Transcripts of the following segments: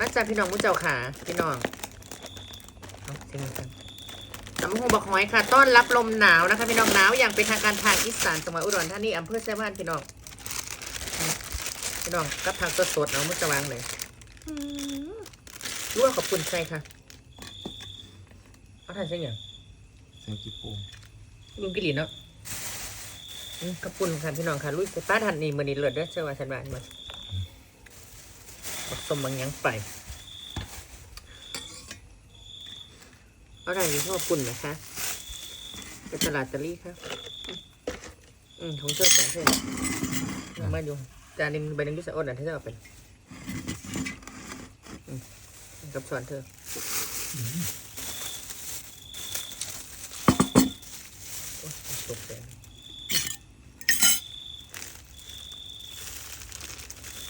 นัดจ้าพี่น้องมุ้เจ้าขาพี่น้องเอาจริงจังตำบักหูบักหอยค่ะ ต้อนรับลมหนาวนะคะ พี่น้องหนาวอย่างเป็นทางการทางอีสานจังหวัดอุดรธานีอำเภอแซ่บ้านพี่น้องอืมพี่น้องกับทางสดๆเอามุ้จะวางเลยอืมรู้ว่าขอบคุณใครค่ะเอาทานใช่ยังเสียงกี่โป่งลุงกิรินเนาะอืมขอบคุณค่ะพี่น้องค่ะลุยไปป้าทันนี่มือนี้เลิศเด้อเชื่อว่าฉันว่ามาบัก สมบางยังไปอะไรอยู่ที่ว่าปุ่นนะคะไปตลาดตะลี่ครับ อืมของเชื่อแต่เชื่อนมาดูจานนึงใบหนึงที่สะอดอะที่จะเอาไปอืมกับสอนเธอโอ้ยตกใจ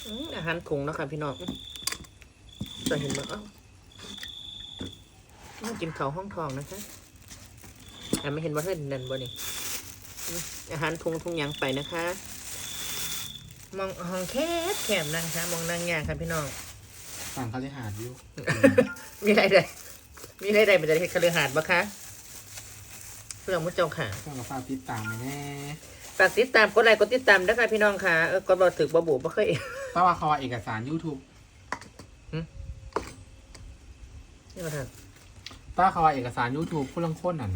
อืมอา หารถุงเนาะค่ะพี่น้องอืมจะเห็นมั้งเอ้ามากินข้าวห้องทองนะคะแต่ไม่เห็นว่าเธอนั่นบ่นี่อืมอาหารถุงถุงหยังไปนะคะ มองห้องแคบแคบนั่งค่ะมองนั่งยากค่ะพี่น้องสั่งเขาได้หาดอยู่ มีอะไรใดมีอะไรใดเป็นจะเฮ็ดคฤหาสน์บ่คะเพื่อมุดเจ้าค่ะก็กับฝากติดตามไปแน่ ฝากติดตามกดไลค์กดติดตามด้วยค่ะพี่น้องค่ะเออกดบ่ถึกบ่บุบ่เคยแต่ว่าเขาว่าเอกสาร YouTube นี่ก็ทางถ้าเขาว่าเอกสาร YouTube ผู้ลางคนนั่น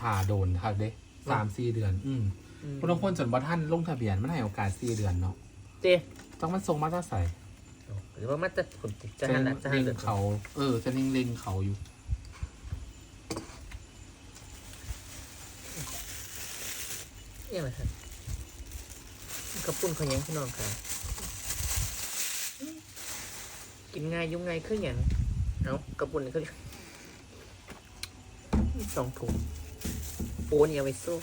ถ่าโดนค่ะเด้สามสี่เดือน อืมผู้ลางคนจนบ่ท่านลงทะเบียนมันให้โอกาสสี่เดือนเนาะเต้ต้องมันส่งมาตั้งใส่หรือว่ามันจะผลจะจะหันหลังจะหัเล็นงหลังเขา เออ จะเล็งเล็งเขาอยู่ เนี่ยมาครับกระปุ้นขยังพี่น้องค่ะ กินง่ายยุ่งง่ายขึ้นอย่างเอากระปุ้นนี่ก็สองถุงโอนอย่าไปโซ่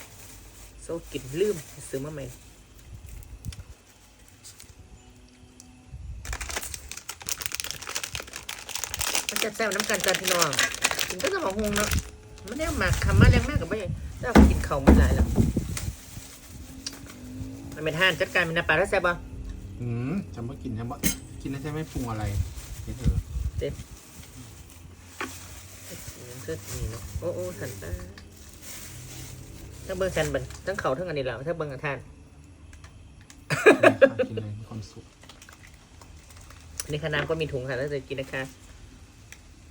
โซ่กินลืมซื้อมาใหม่มันจะแซวน้ำกันกันพี่น้องกินก็จะบอกฮงเนาะมันได้หมักคำมาแรงมากกับไม่ได้กินเข่ามันหลายแล้ว มันเป็นทานจัดการเป็นนาปลาแล้วแซ่บบ่อืมจำว่ากินจำว่ากินแล้วจะไม่ปรุงอะไรเห็นเถอะเสื้อนี่เนาะโอ้โอ้สันตาทั้งเบิ้งสันเบิ้งทั้งเขาทั้งอันนี้แหละทั้งเบิ้งกับทาน กินเลยมีความสุขในขนามก็มีถุงค่ะแล้วจะกินนะคะ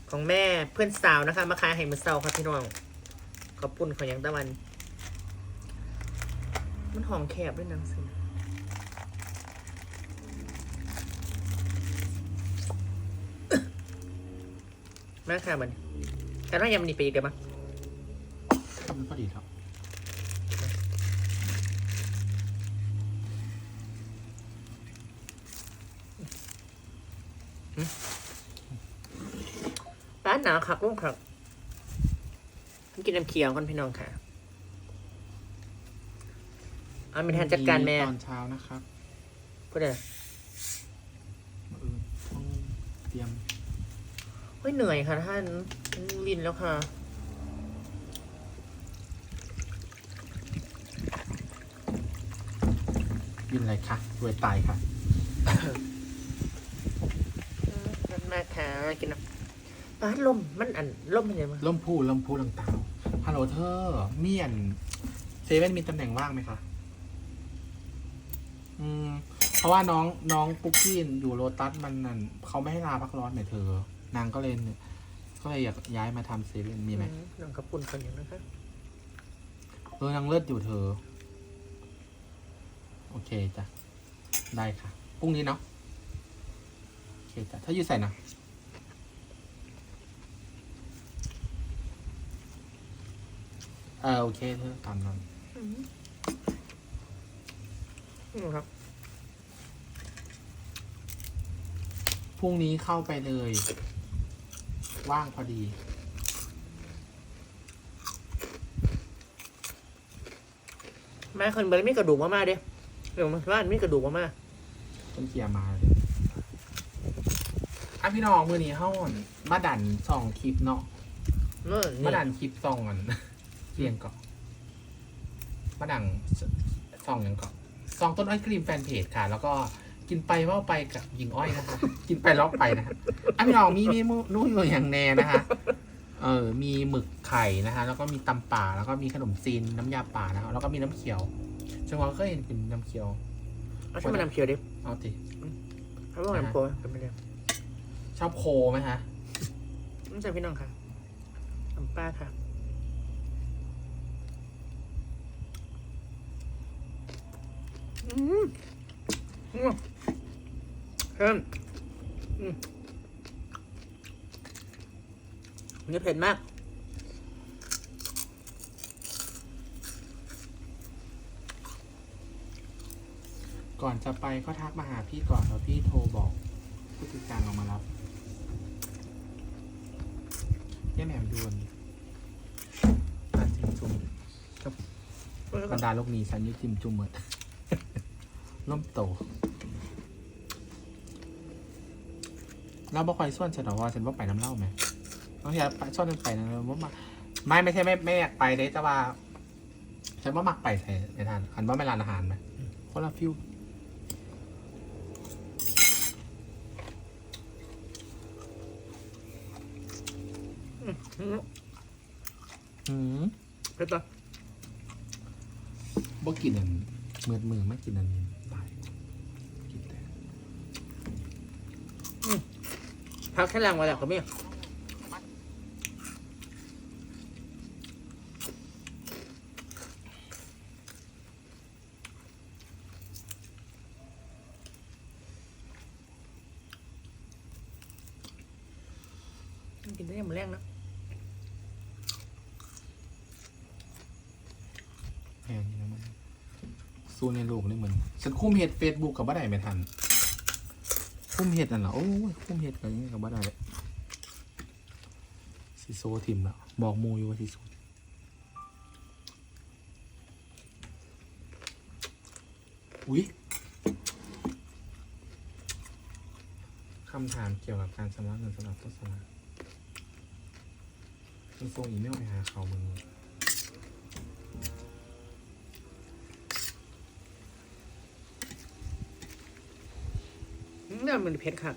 ของแม่เพื่อนสาวนะคะ มาขายให้มือเสาครับพี่น้อง ขอบปุ่นของยังตะวัน มันหอมแคบด้วยนางสิมาค่ะมันแต่ถ้ายำนี่ไปอีกเดี๋ยวมาทำพอดีครับร้านหนาวคักลุงครับผมกินน้ำเคียวก่อนพี่น้องค่ะ เอามีแทนจัดการแม่ ตอนเช้านะครับพูดเลยมื้ออื่นต้องเตรียมเฮ้ยเหนื่อยค่ะท่านลินแล้วค่ะกินอะไรคะรวยตายค่ะนั่นมากค่ะกินน้ำป้าลมมันอันลมเป็นยังไงล่มพูล่มพูต่างๆฮัลโหลเธอเมียนเซเว่นมีตำแหน่งว่างไหมคะ อืม เพราะว่าน้องน้องปุ๊กกี้อยู่โรตัสมันนั่นเขาไม่ให้ลาพักร้อนเนี่ยเธอ นางก็เลยก็เลยอยากย้ายมาทำเซเว่นมีไหมน้องกระปุ่นคนอย่างนะคะเออนางเลิศอยู่เธอ โอเคจ้ะ ได้ค่ะพรุ่งนี้เนาะโอเคจ้ะถ้าอยู่ใส่นะเออโอเคเธอตามนั้น นี่ครับ พรุ่งนี้เข้าไปเลย ว่างพอดี แม่คนเบิร์มีกระดูกมามาเด้เดี๋ยวมาบ้านมีกระดูกมามาต้นเกียร์มาเลยอะพี่น้องมือนี้เฮ้าอั่นมาดันสองคลิปเนาะเมื่อมานี่ดันคลิปซองกันเรียงก่อนมาดังซองอย่างก่อน ซองต้นไอศครีมแฟนเพจค่ะ แล้วก็กินไปเว่าไปกับหญิงอ้อยนะคะ กินไปล็อกไปนะคะอะพี่น้องมีเมนูนู้อยู่อย่างแน่นะคะเออมีหมึกไข่นะคะ แล้วก็มีตำป่าแล้วก็มีขนมจีนน้ำยาป่านะคะแล้วก็มีน้ำเขียวจังหวะก็เห็นเป็นน้ำเขียวเอาใช่มันน้ำเขียวดิเอาติเขาบอกน้ำโค้กเป็นไปเลยชอบโคไหมคะน้ำใส่พี่น้องค่ะน้ำปลาค่ะอืมอืม เพิ่มอืมนี่เผ็ดมาก ก่อนจะไปก็ทักมาหาพี่ก่อนแล้วพี่โทรบอกผู้จัดการออกมารับเยี่ยแหม่มดวนอ่านจิมจุ่มบรรดาโลกนี้ฉันอยุจิมจุ่มหมด ล่มโตเราบ่ค่อยส่วนฉันหรอกว่าฉันว่าไปน้ำเหล่าไหมบางทีไปส่วนฉันไปนะว่ามาไม่ไม่ใช่ไม่ไม่อยากไปเด้แต่ว่า ฉันว่ามักไปใส่ในทานอันว่าไม่ร้านอาหารไหมคนละฟิวอืมอืมเผ็ดปะบ่กินอันเมือดมือไม่กินอันตายกิน พักแค่แรงมาแล้วก็มีกินได้ยังมาแรงนะแพงอยู่นะมันสู้ในลูกนี่เหมือนฉันคุ้มเห็ดเฟซบุ๊กกับบ้าได้ไม่ทัน คุ้มเห็ดนั่นเหรอโอ้ยคุ้มเห็ดกับยังไงกับบ้าได้สิโซทิมละบอกมูอยู่ว่าสิโซทิมอุ๊ยคำถามเกี่ยวกับการชำระเงินสำหรับโฆษณามันส่งอีเมลไปหาเขามึง นี่มันเผ็ดค่ะ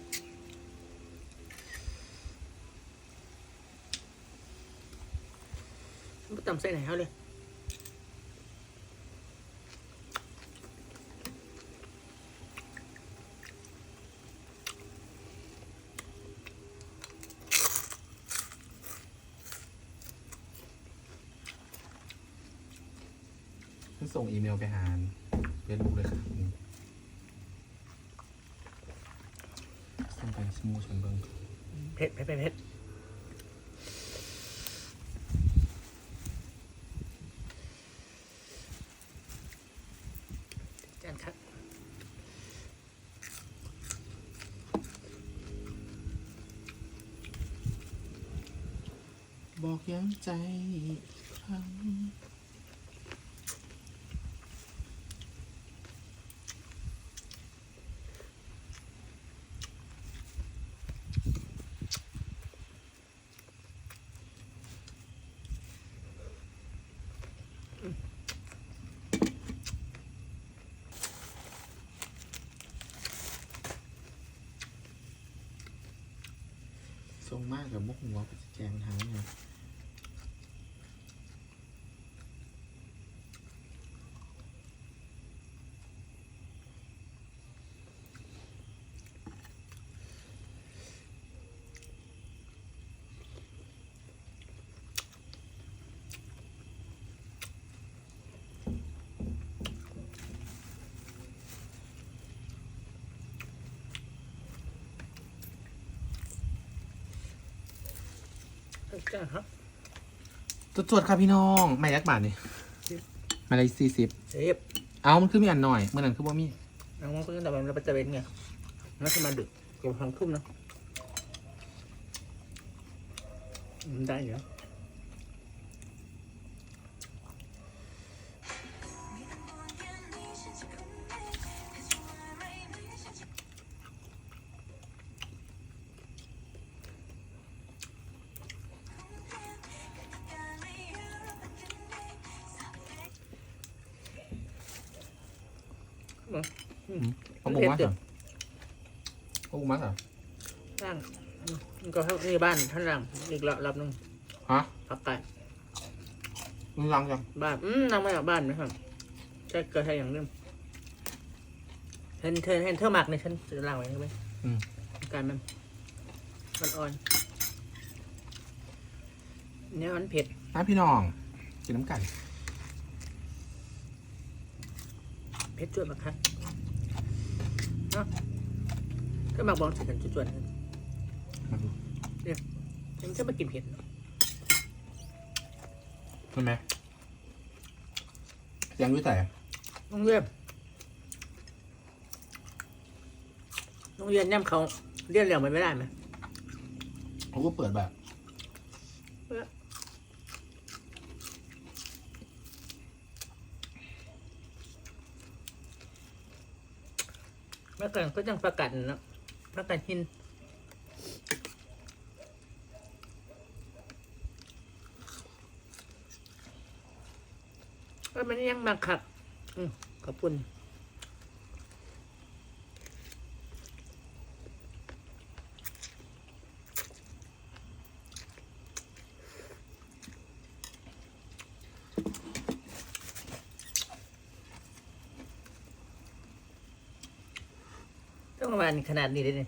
มันต่ำใส่ไหนเขาเลยฉันส่งอีเมลไปหาเฟซบุ๊กเลยค่ะ มส่งไปสมูฉันเบิ้งเผ็ดเผ็ดเผ็ดเผ็ดจานครับบอกย้ำใจอีกครั้งส่งมากกับมุกหัวไปแจงทางไง จานครับตัวจวดครับพี่น้องไม่ยักบาทนี่สิบมาเลยสี่สิบเซฟเอามันคือมีอันหน่อยเมื่อนั้นคือว่ามีน้องว่าเพื่อนแต่มันจะเป็นไงน่าจะมาดึกเกือบสองทุ่มนะมันได้อยู่นะ เขาบอกว่าเผ็ดสั่งโอ้มาสอะร่างมันก็เท่าที่บ้านท่านร่างอีกระรับหนึงฮะผักไก่มึงรังจังบ้านอืมนำมาจากบ้านนะครับใช่เกิดใช่อย่างนึงเห็นเธอเห็นเธอหมักในฉันจะเล่าไว้ใช่ไหมอืมการมันมันอ่อนเนี่ยมันเผ็ดน้าพี่น้องกินน้ำไก่เผ็ดจวดมากครับ เนาะก็หมักบอลใส่กันจวดๆกันมาดูยังจะมากินเผ็ดใช่ไหมยังวิสัยโรงเรียนโรงเรียนย่ำเขาเรียนเร็วมันไม่ได้ไหมเขาก็เปิดแบบ เมื่อก่อนก็ยังประกันเนาะประกันหินก็มันยังมาขัดอืมขอบคุณต้องประมาณขนาดนี้เลยนี่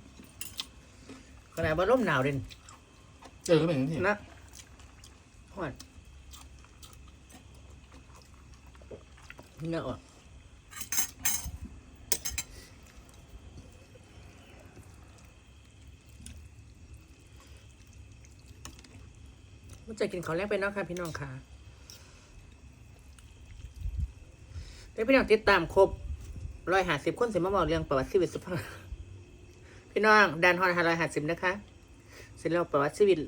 ขนาดว่าร่มหนาวเลยนี่เจอก็เป็นอย่างนี้นะหอดเนื้ออ่อนมันจะกินข้าวแรกไปเนาะค่ะพี่น้องค่ะเดี๋ยวพี่น้องติดตามครบร้อยหาสิบคนเสร็จมาบอกเรื่องประวัติชีวิตสุภาพ พี่น้องดันฮอนฮารอยหาสิบนะคะเสร็จแล้วประวัติชีวิต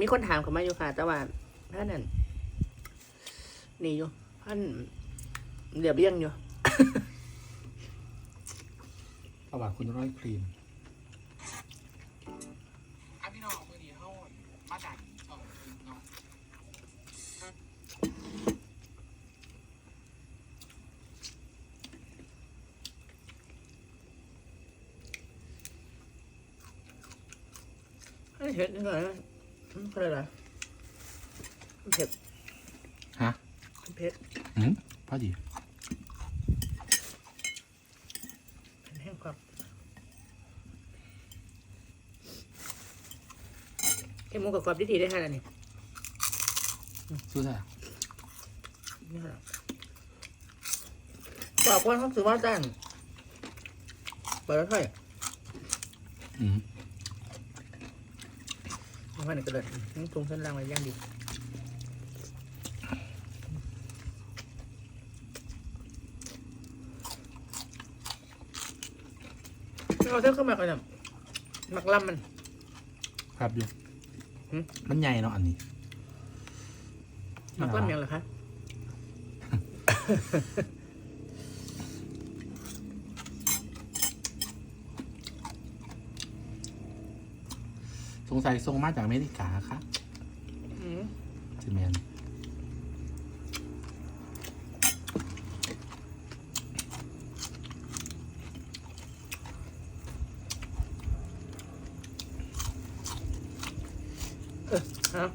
มีคนถามเขามาอยู่ค่ะ แต่ว่าท่านนั่นนี่อยู่ท่านเหลือเบี้ยงอยู่ ประวัติคุณร้อยครีมพี่น้องมือดีเข้ามาดันเนาะ ให้ เผ็ดนิดหน่อยนะอืมอะไรล่ะมันเผ็ดฮะ มันเผ็ดอืมพอดีเผ็ดแห้งครับแค่หมูกับกรอบดีๆได้ขนาดนี้สู้ได้นี่ค่ะบอกว่าเขาถือว่าจ้างเปิดแล้วค่อยอืม มันกระเดิดนี่ตรงเส้นล่างไว้ย่างดีเอาเส้นเข้ามากันนะหมักลำมัน ครับอยู่หืม มันใหญ่เนาะอันนี้หมักลำยังเหรอคะ สงสัยทรงมาจากอเมริกาครับอืมจิแมน เอา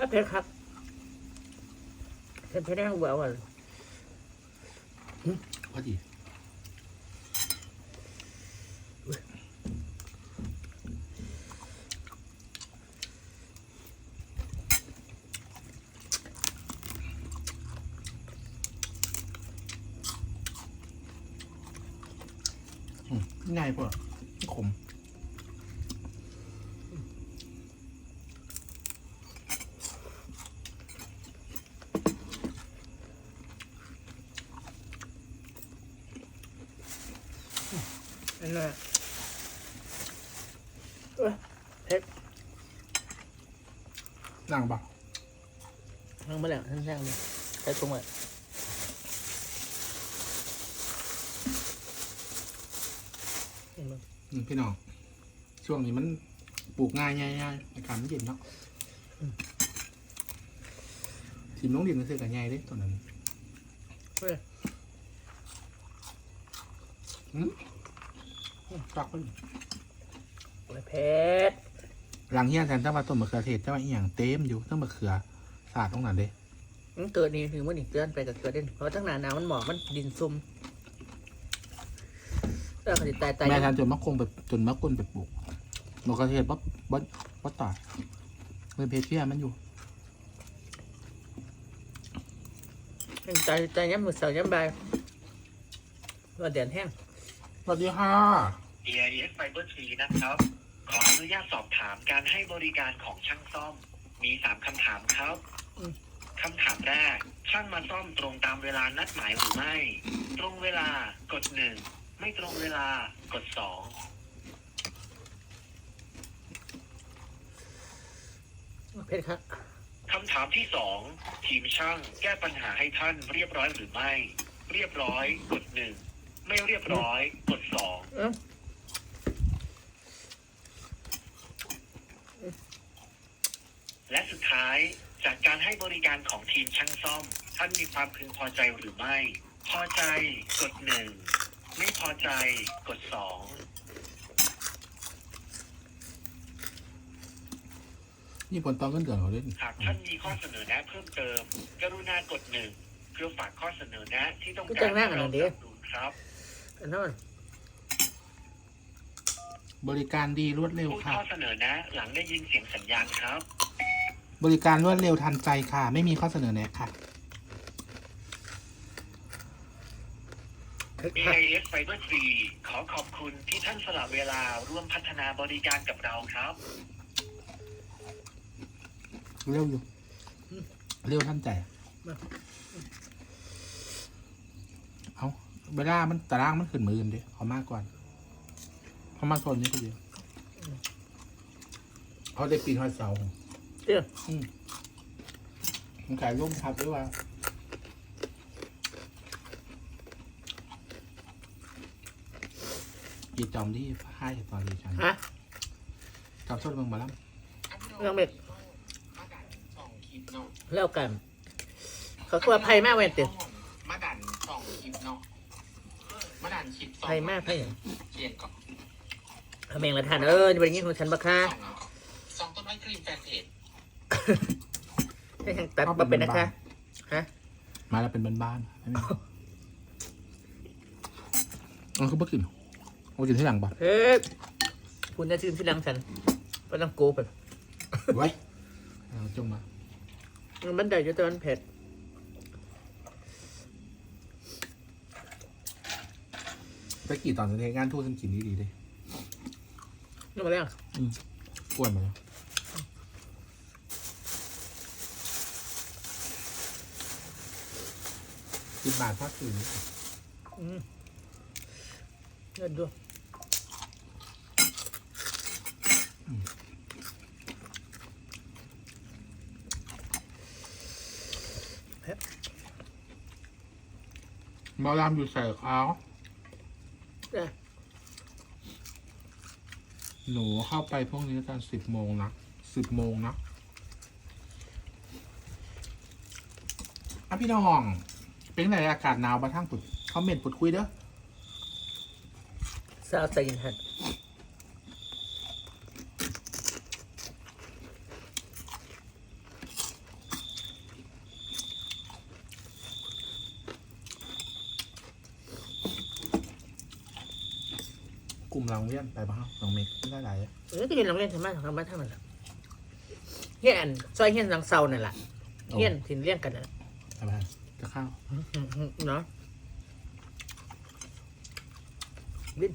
เอาเผ็ดครับเผ็ดเผ็ดแห้งเบาอะพอดีอืมง่ายปะขม อันนั้นอะเอ้ยเผ็ดนั่งปะนั่งมาแล้วท่านแซงเลยใช้ตรงเลยอืมพี่น้อง ช่วงนี้มันปลูกง่ายง่ายง่ายอากาศมันเย็นเนาะทิมลงดินมันซื้อกับง่ายเด้ตอนนั้นเฮ้ย ตักไปไม่เพชรหลังเฮียนแทนตั้งมาต้นมะเขือเทศตั้งมาอีหยังเต็มอยู่ตั้งมะเขือสาดตรงนั้นเด้มันเกิดนี่ถึงมันอีกเดือนไปกับเกิดเด่นเพราะตั้งนานหนาวมันหมอกมันดินซุ่มเออเขาติตายตายแม่แทนจนมะคงไปจนมะกุนไปปลูกมะเขือเทศบ่บ่บ่ตายเลยเพชรเพี้ยมันอยู่ตายตายย้ำมือเสาย้ำใบายว่าเดือนแห้งสวัสดีค่ะ AIS Fiber 3นะครับ ขออนุญาตสอบถามการให้บริการของช่างซ่อม มีสามคำถามครับคำถามแรก ช่างมาซ่อมตรงตามเวลานัดหมายหรือไม่ ตรงเวลากดหนึ่งไม่ตรงเวลากดสองเพชรครับคำถามที่สองทีมช่างแก้ปัญหาให้ท่านเรียบร้อยหรือไม่ เรียบร้อยกดหนึ่งไม่เรียบร้อยกดสอง เอ้า และสุดท้ายจากการให้บริการของทีมช่างซ่อม ท่านมีความพึงพอใจหรือไม่ พอใจกดหนึ่งไม่พอใจกดสองนี่ผลตอนเงินเดือนเขาเล่นหากท่านมีข้อเสนอแนะเพิ่มเติม กรุณากดหนึ่งเพื่อฝากข้อเสนอแนะที่ต้องการให้เราปรับปรุงครับอันนั้นมันบริการดีรวดเร็วพูดค่ะข้อเสนอแนะหลังได้ยินเสียงสัญญาณครับ บริการรวดเร็วทันใจค่ะ ไม่มีข้อเสนอแนะค่ะเพชรครับ AIS Fiber 3ขอขอบคุณที่ท่านสละเวลาร่วมพัฒนาบริการกับเราครับ เร็วอยู่เร็วทันใจ เอาเวลามันตารางมันขึ้นมือกันดิเขามากกว่าเขามากคนนี้ก็เดียวเขาได้ปีนหอยเสา เดี๋ยวอืมมันขายร่มพับด้วยว่าอีจอมที่ให้ตอนดีจังฮะจอมสดเมืองมาแล้วเรื่องเบ็ดเล่ากัน เขาคือว่าภัยมากเว้นเต็มมาดันสองคลิปเนาะมาดันคลิปสองภัยมากภัยอย่างเขียนก่อนเอาแมงละทานเออนี่เป็นอย่างนี้ของฉันบักค่ะ สองต้นไม้ครีมแฟนเพจ ให้ทางตัดมาเป็นนะคะฮะมาแล้วเป็นบ้านๆไม่มีอ๋อคือบ่กินเอากินที่หลังป่ะเฮ้ยคุณจะชื่นที่ดังฉันก็ต้องโกไปไว้เอาจงมามันได้อยู่แตอนเผ็ดตะกี้ตอนเทงานทูตฉันกินดีๆเลยนี่มาแล้วอ้วนมาแล้ว สิบบาทพักคืนอืมเงินด้วยบอลามอยู่ใส่เขาได้หนูเข้าไปพวกนี้ตอนสิบโมงนะสิบโมงนะอะพี่น้อง เป็นไงอากาศหนาวมาทั้งปุดคอมเมนต์ปุดคุยเด้อสาวใส่ยินหันกลุ่มเราเรียนไปบ้างน้องเมกได้หลายเออก็ยินโรงเรียนธรรมะของธรรมะทั้งนั้นแหละเฮียนซอยเฮียนหลังเซานั่นแหละเฮียนถิ่นเลี้ยงกันนั่นแหละทำไมจะเข้าวเนาะวิน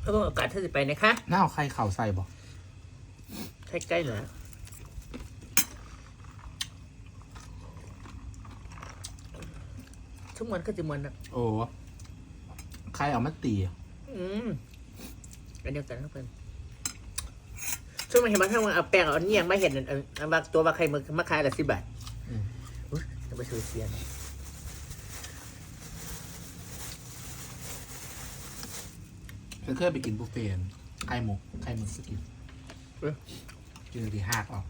เพื่อโอกาสที่จะไปนะคะหน้าเอาใครเข่าใส่บอกใกล้ๆเหรอทุกวันก็จะมันนะโอ้ใครเอามาตีอะอืมอันเดียวกันครับเพื่อนช่วงมาเห็นมาทั้งวันเอาแป้งเอาอันนี้ยังไม่เห็นอันอันบางตัวบางใครมือมาขายละสิบบาทอุ๊ย จะไปซื้อเสียนแสฉันเคยไปกินบุฟเฟ่ต์ไข่หมกไข่หมึกสกินเอ๊ะเจอที่หักออก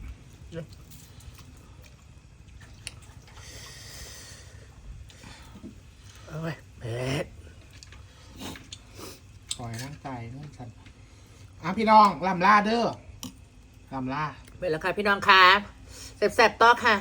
โอ้ยเผ็ดคอยนั่งใจนู่นฉันอะพี่น้องลำล่าเด้อลำล่าเผ็ดแล้วค่ะพี่น้องค่ะแซ่บๆต่อค่ะ